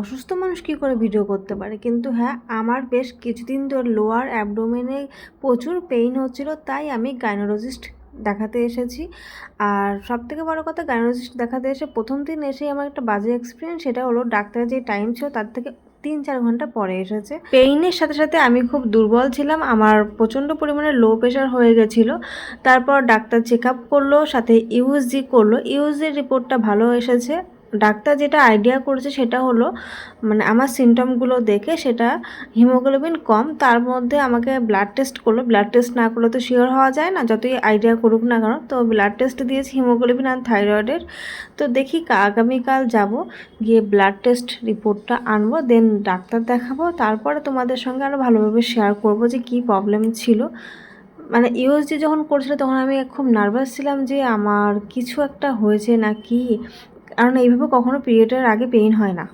অসুস্থ মানুষ কী করে ভিডিও করতে পারে? কিন্তু হ্যাঁ আমার বেশ কিছুদিন ধরে লোয়ার অ্যাবডোমেনে প্রচুর পেইন হচ্ছিল, তাই আমি গাইনোলজিস্ট দেখাতে এসেছি। আর সব থেকে বড়ো কথা গাইনোলজিস্ট দেখাতে এসে প্রথম দিন এসেই আমার একটা বাজে এক্সপিরিয়েন্স সেটা হলো ডাক্তারের যে টাইম ছিল, তার থেকে তিন চার ঘণ্টা পরে এসেছে। পেইনের সাথে সাথে আমি খুব দুর্বল ছিলাম, আমার প্রচণ্ড পরিমাণে লো প্রেশার হয়ে গেছিল। তারপর ডাক্তার চেক আপ করল, সাথে ইউএসজি করল। ইউএসজির রিপোর্টটা ভালো এসেছে। ডাক্তার যেটা আইডিয়া করেছে সেটা হলো মানে আমার সিমটমগুলো দেখে সেটা হিমোগ্লোবিন কম, তার মধ্যে আমাকে ব্লাড টেস্ট করল। ব্লাড টেস্ট না করলে তো শিওর হওয়া যায় না, যতই আইডিয়া করুক না কেন। তো ব্লাড টেস্ট দিয়েছি হিমোগ্লোবিন আর থাইরয়েডের তো দেখি আগামীকাল যাব, গিয়ে ব্লাড টেস্ট রিপোর্টটা আনব দেন ডাক্তার দেখাবো। তারপরে তোমাদের সঙ্গে আরও ভালোভাবে শেয়ার করব যে কী প্রবলেম ছিল। মানে ইউএসজি যখন করছিল, তখন আমি খুব নার্ভাস ছিলাম যে আমার কিছু একটা হয়েছে না কি কারণ এইভাবে কখনো পিরিয়ডের আগে পেইন হয় না।